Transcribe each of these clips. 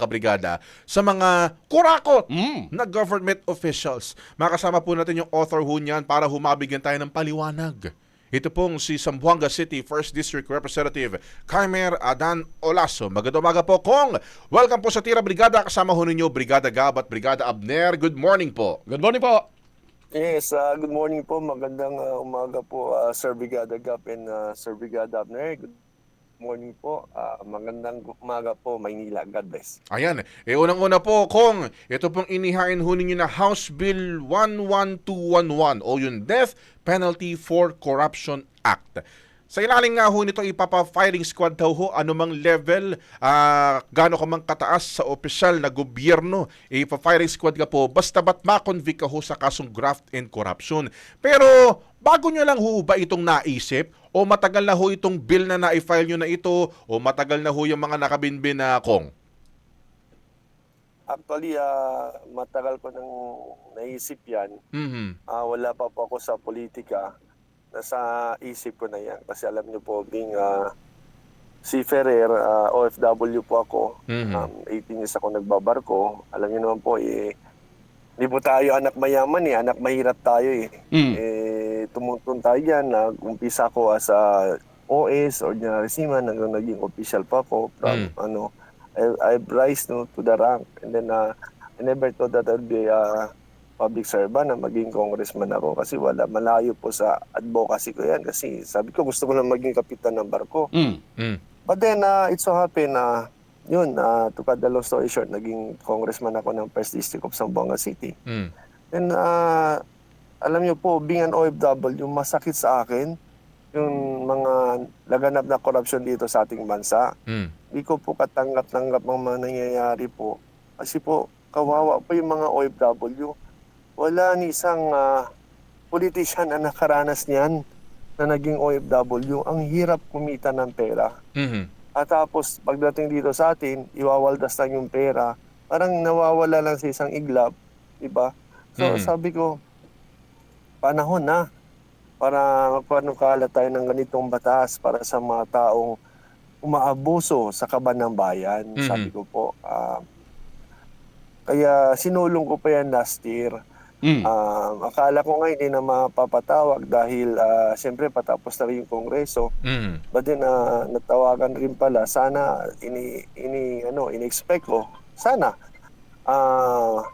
kabrigada sa mga kurakot Mm. na government officials. Makasama po natin yung author ho niyan para humabigyan tayo ng paliwanag. Ito pong si Zamboanga City 1st District Representative Carmer Adan Olaso. Magandang umaga po, Kong. Welcome po sa Tira Brigada. Kasama ho ninyo Brigada Gab at Brigada Abner. Good morning po. Good morning po. Yes, uh, good morning po. Magandang uh, umaga po, uh, Sir Brigada Gap and uh, Sir Brigada Abner. Good morning po. Uh, magandang umaga po, Maynila. God bless. Ayan. E unang-una po, Kong, ito pong inihain ho ninyo na House Bill 11211 o yung Death Penalty for Corruption Act. Sa ilalim nga ho nito, ipapa-firing squad daw ho, anumang level, ah gaano ka mang kataas sa opisyal na gobyerno, ipa-firing squad ka po, basta ba't makonvict ka ho sa kasong graft and corruption. Pero, bago nyo lang ho ba itong naisip? O matagal na ho itong bill na na-file nyo na ito? O matagal na ho yung mga nakabinbin na kong? Actually, uh, matagal ko nang naisip yan. Mhm. Uh, wala pa po ako sa politika. Nasa isip ko na yan. Kasi alam niyo po, being uh, si Ferrer, uh, OFW po ako. Mhm. Um, 18 years ako nagbabarko. Alam niyo naman po, eh, hindi po tayo anak mayaman eh. Anak mahirap tayo eh. Mm. eh, tumuntun tayo dyan. Nag-umpisa ako as a OS, ordinary seaman, hanggang naging official pa ako from, ano, I, I've rise no, to the rank. And then, uh, I never thought that I'd be a public servant na maging congressman ako kasi wala, malayo po sa advocacy ko yan. Kasi sabi ko, gusto ko lang maging kapitan ng barko. Mm. Mm. But then, uh, it so happened na, yun, uh, to cut the long story short, naging congressman ako ng First District of Zamboanga City. Mm. And uh, alam niyo po, being an OFW, masakit sa akin yung mga laganap na corruption dito sa ating bansa. Mm. Hindi ko po katanggap-tanggap ang mga nangyayari po. Kasi po, kawawa po yung mga OFW. Wala ni isang uh, politician na nakaranas niyan na naging OFW. Ang hirap kumita ng pera. Mhm. At tapos, pagdating dito sa atin, iwawaldas lang yung pera. Parang nawawala lang sa isang iglap, di ba? So, Mhm. sabi ko, panahon na para magpanukala tayo ng ganitong batas para sa mga taong umaabuso sa kaban ng bayan. Mhm. Sabi ko po, ah, kaya sinulong ko pa yan last year. Mm. Um, akala ko nga hindi na mapapatawag dahil ah, siyempre patapos na rin yung kongreso. Mhm. But then, ah, natawagan rin pala, sana, ini, ini, ano, in-expect ko, sana, ah,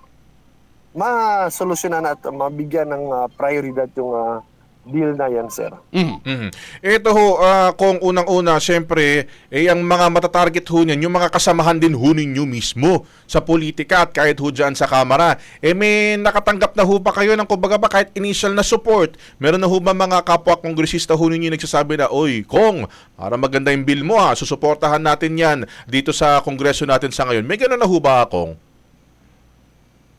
masolusyonan at mabigyan ng ah, prioridad yung ah, deal na yan, sir. Mm. Mhm. Ito ho, ah, kung unang-una, syempre, eh, ang mga matatarget ho niyan, yung mga kasamahan din ho ninyo mismo sa politika at kahit ho dyan sa kamara. Eh, may nakatanggap na ho ba kayo ng kumbaga ba kahit initial na support? Meron na ho ba mga kapwa kongresista ho ninyo nagsasabi na, Oy, Kong, para maganda yung bill mo ha, susuportahan natin yan dito sa kongreso natin sa ngayon. May gano'n na ho ba, Kong?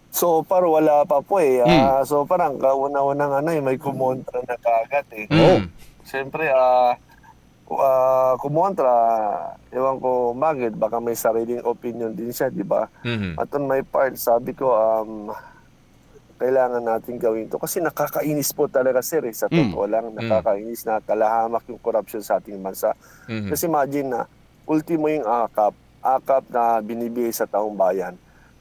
So, par wala pa po eh. Ah, So, parang kauna-unang ano eh, may kumontra na kagad eh. Oh. Siyempre, ah, ah, kumontra, ewan ko bakit, baka may sariling opinion din siya, di ba? Mhm. At on my part, sabi ko, um, kailangan natin gawin to kasi nakakainis po talaga sir eh. sa Mm. totoo lang nakakainis na talahamak yung corruption sa ating bansa Mhm. kasi imagine na ultimo yung akap akap na binibigay sa taong bayan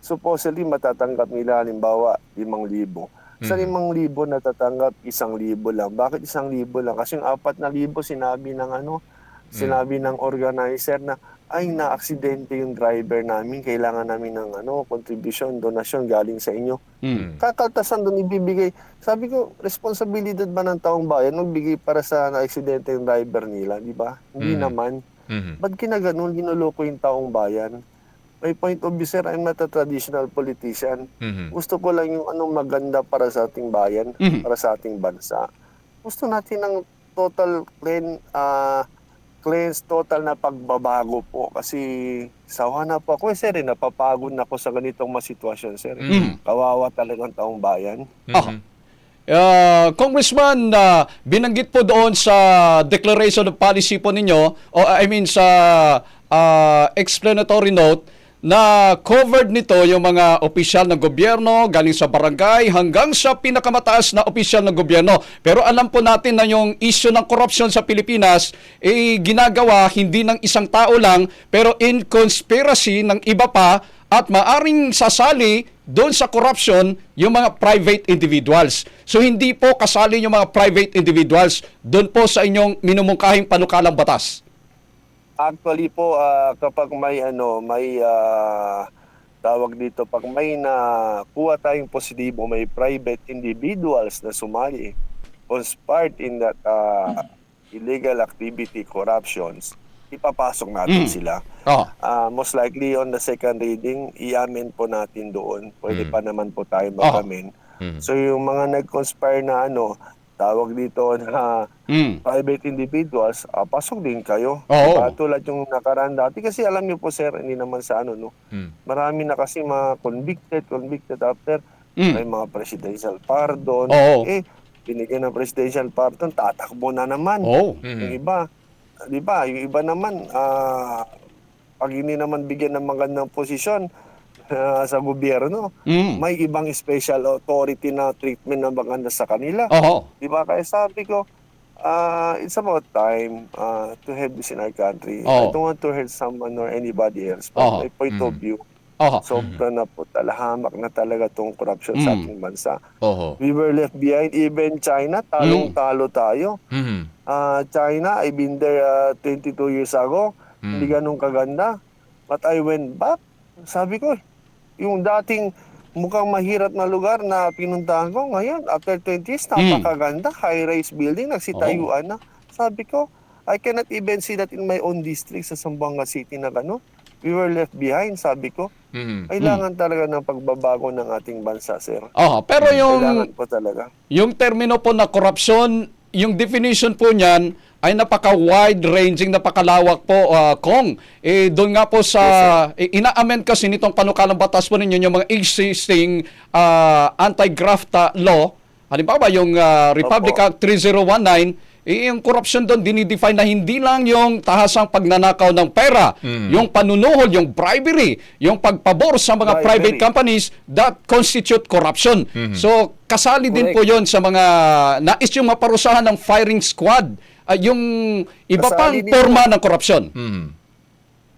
supposedly matatanggap nila halimbawa 5,000 sa Mhm. 5,000 natatanggap 1,000 lang bakit 1,000 lang kasi yung 4,000 sinabi ng ano sinabi ng organizer na ay na-aksidente yung driver namin, kailangan namin ng ano, contribution, donasyon galing sa inyo. Mm. Kakaltasan doon ibibigay. Sabi ko, responsibilidad ba ng taong bayan magbigay para sa na-aksidente yung driver nila, di ba? Hindi Mm. naman. Mhm. Ba't kinaganon, ginuloko yung taong bayan? May point of view, sir, I'm not a traditional politician. Mhm. Gusto ko lang yung anong maganda para sa ating bayan, Mhm. para sa ating bansa. Gusto natin ng total clean, ah, cleanse, total na pagbabago po. Kasi sawa na po ako, eh, sir, eh, napapagod na ako sa ganitong mga sitwasyon, sir. Mhm. Kawawa talagang taong bayan. Mhm. Uh, Congressman, uh, binanggit po doon sa declaration of policy po ninyo, o I mean sa uh, explanatory note, na covered nito yung mga opisyal ng gobyerno galing sa barangay hanggang sa pinakamataas na opisyal ng gobyerno. Pero alam po natin na yung issue ng corruption sa Pilipinas eh ginagawa hindi ng isang tao lang pero in conspiracy ng iba pa at maaring sasali doon sa corruption yung mga private individuals. So hindi po kasali yung mga private individuals doon po sa inyong minumungkahing panukalang batas. Actually po ah, kapag may ano, may ah, tawag dito pag may na kuha tayong positibo, may private individuals na sumali conspired in that ah, illegal activity corruptions, ipapasok natin Mm. sila. Oh. Ah, most likely on the second reading, iamin po natin doon. Pwede Mm. pa naman po tayo Oh. mag-amin. Mm. So yung mga nag-conspire na ano, tawag dito na Mm. private individuals, ah, pasok din kayo. Oo. Diba? Tulad yung nakaraan dati. Kasi alam niyo po sir, hindi naman sa ano, no? Mm. Marami na kasi mga convicted, convicted after. Mm. May mga presidential pardon. Oo. Eh, binigyan ng presidential pardon, tatakbo na naman. Oh. Yung Mhm. iba, di ba? Yung iba naman, ah, pag hindi naman bigyan ng magandang posisyon ah, sa gobyerno, Mm. may ibang special authority na treatment na maganda sa kanila. Oho. Di ba? Kaya sabi ko, ah, it's about time ah, to have this in our country. Oo. I don't want to hurt someone or anybody else. But Oo. my point of Mm. view, Oho. sobra na po, talahamak na talaga tong corruption sa Mm. ating bansa. Oho. We were left behind. Even China, talong-talo tayo. Mhm. Ah, China, I've been there ah, 22 years ago. Mm. Hindi ganun kaganda. But I went back. Sabi ko, yung dating mukhang mahirap na lugar na pinuntahan ko, ngayon, after 20 years, Mm. napakaganda. High-rise building, nagsitayuan na. Sabi ko, I cannot even see that in my own district sa Zamboanga City na gano'n. We were left behind, sabi ko. Mhm. Kailangan talaga ng pagbabago ng ating bansa, sir. Oho. Pero yung Kailangan po talaga. Yung termino po na corruption, yung definition po niyan ay napaka-wide-ranging, napakalawak po, ah, Kong. Eh, doon nga po sa, eh, ina-amend kasi nitong panukalang batas po ninyo yung mga existing ah, anti-graft law. Halimbawa, yung ah, Republic Opo. Act 3019, eh, yung corruption doon dinidefine na hindi lang yung tahasang pagnanakaw ng pera, Mm. yung panunuhol, yung bribery, yung pagpabor sa mga Bribery. private companies that constitute corruption. So, kasali din po yon sa mga nais yung maparusahan ng firing squad, ah, yung iba pang Kasali din forma ng korupsyon. Mhm.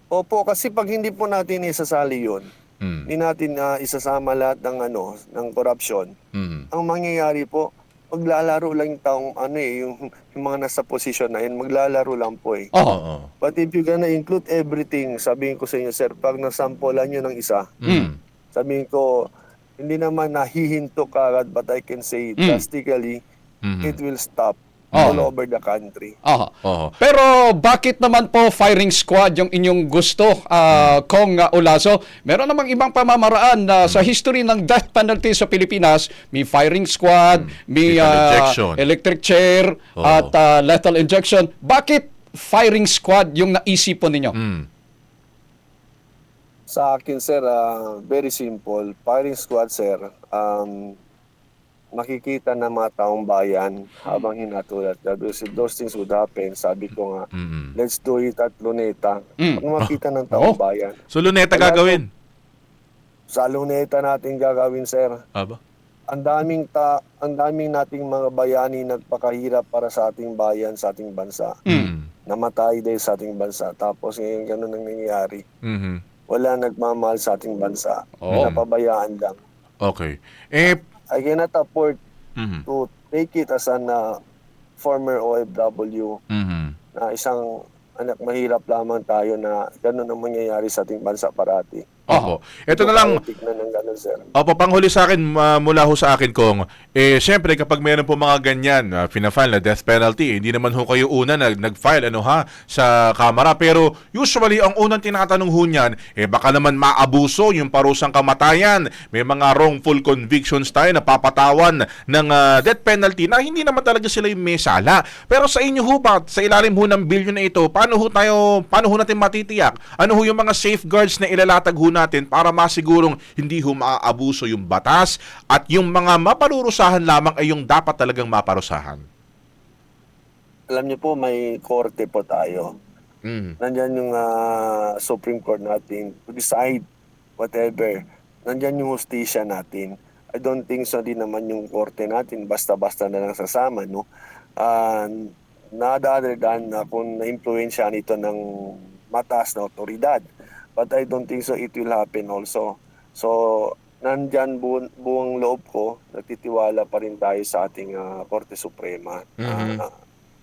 Opo, kasi pag hindi po natin isasali yun, Mhm. hindi natin ah, isasama lahat ng ano ng corruption. Mhm. Ang mangyayari po, maglalaro lang yung taong ano eh, yung, yung mga nasa posisyon na yun, maglalaro lang po eh. Oo. But if you gonna include everything, sabihin ko sa inyo, sir, pag nasampolan nyo ng isa, Mhm. sabihin ko, hindi naman nahihinto ka agad, but I can say Mm. drastically, Mhm. it will stop Oh. all over the country. Oho. Oho. Pero bakit naman po firing squad yung inyong gusto, ah, Kong ah, Olaso? Meron namang ibang pamamaraan na sa history ng death penalty sa Pilipinas, may firing squad, may Lethal ah, injection. electric chair, Oo. at ah, lethal injection. Bakit firing squad yung naisipan ninyo? Mhm. Sa akin, sir, ah, very simple. Firing squad, sir, um, makikita ng mga taong bayan habang hinatulat. Those, those things would happen. Sabi ko nga, Mhm. let's do it at Luneta. Mm. Pag makita ng taong Oo. bayan, So, luneta Wala gagawin? sa Luneta natin gagawin, sir. Aba? Ang daming ta ang daming nating mga bayani nagpakahirap para sa ating bayan, sa ating bansa. Mhm. Namatay dahil sa ating bansa. Tapos ngayon ganun ang nangyayari. Mhm. Wala nagmamahal sa ating bansa. Oo. Napabayaan lang. Okay. Eh, I cannot afford mhm. to take it as an uh, former OFW Mhm. na isang anak mahirap lamang tayo na ganun ang mangyayari sa ating bansa parati. Opo. Ito na lang, tignan ng ganun, sir. Opo, panghuli sa akin, ma- mula ho sa akin kong, eh, syempre kapag meron po mga ganyan, uh, fina-file na death penalty, hindi naman ho kayo una nag, nag-file, ano ha, sa kamara. Pero usually, ang unang tinatanong ho niyan, eh, baka naman maabuso yung parusang kamatayan. May mga wrongful convictions tayo na papatawan ng uh, death penalty na hindi naman talaga sila yung may sala. Pero sa inyo ho ba, sa ilalim ho ng bilyon na ito, paano ho tayo, paano ho natin matitiyak? Ano ho yung mga safeguards na ilalatag ho natin para masigurong hindi ho maaabuso yung batas at yung mga maparurusahan lamang ay yung dapat talagang maparusahan. Alam niyo po, may korte po tayo. Mm. Nandyan yung ah, Supreme Court natin to decide whatever. Nandyan yung hustisya natin. I don't think so din naman yung korte natin basta-basta na lang sasama, no? Uh, not other than na kung na-influensya nito ng mataas na otoridad. But I don't think so it will happen also. So, nandyan bu- buong loob ko, nagtitiwala pa rin tayo sa ating ah, Korte Suprema. Mhm. Ah,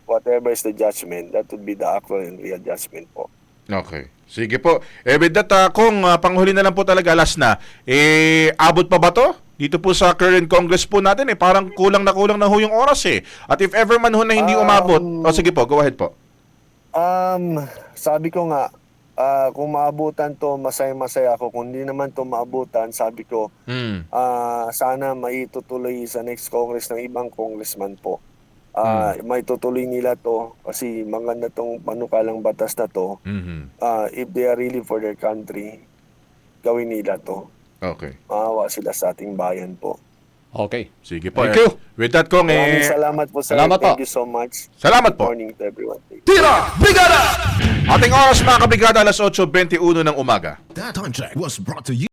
whatever is the judgment, that would be the actual and real judgment po. Okay. Sige po. Eh, with that, ah, kung ah, panghuli na lang po talaga, last na, eh, abot pa ba to? Dito po sa current Congress po natin, eh, parang kulang na kulang na ho yung oras eh. At if ever man ho na hindi Um, umabot, o sige po, go ahead po. Um, sabi ko nga, ah, kung maabutan to, masaya-masaya ako. Kung hindi naman to maabutan, sabi ko, Hmm. ah, sana maitutuloy sa next Congress ng ibang congressman po. Ah, May tutuloy nila to kasi maganda tong panukalang batas na to. Mhm. Ah, if they are really for their country, gawin nila to. Okay. Maawa sila sa ating bayan po. Okay. Sige po. Thank you. With that, Maraming eh, salamat po sir. Salamat po. Thank you so much. Salamat Good po. morning to everyone. Tira! Brigada! Ating oras mga kabrigada, alas 8.21 ng umaga. That time check was brought to you.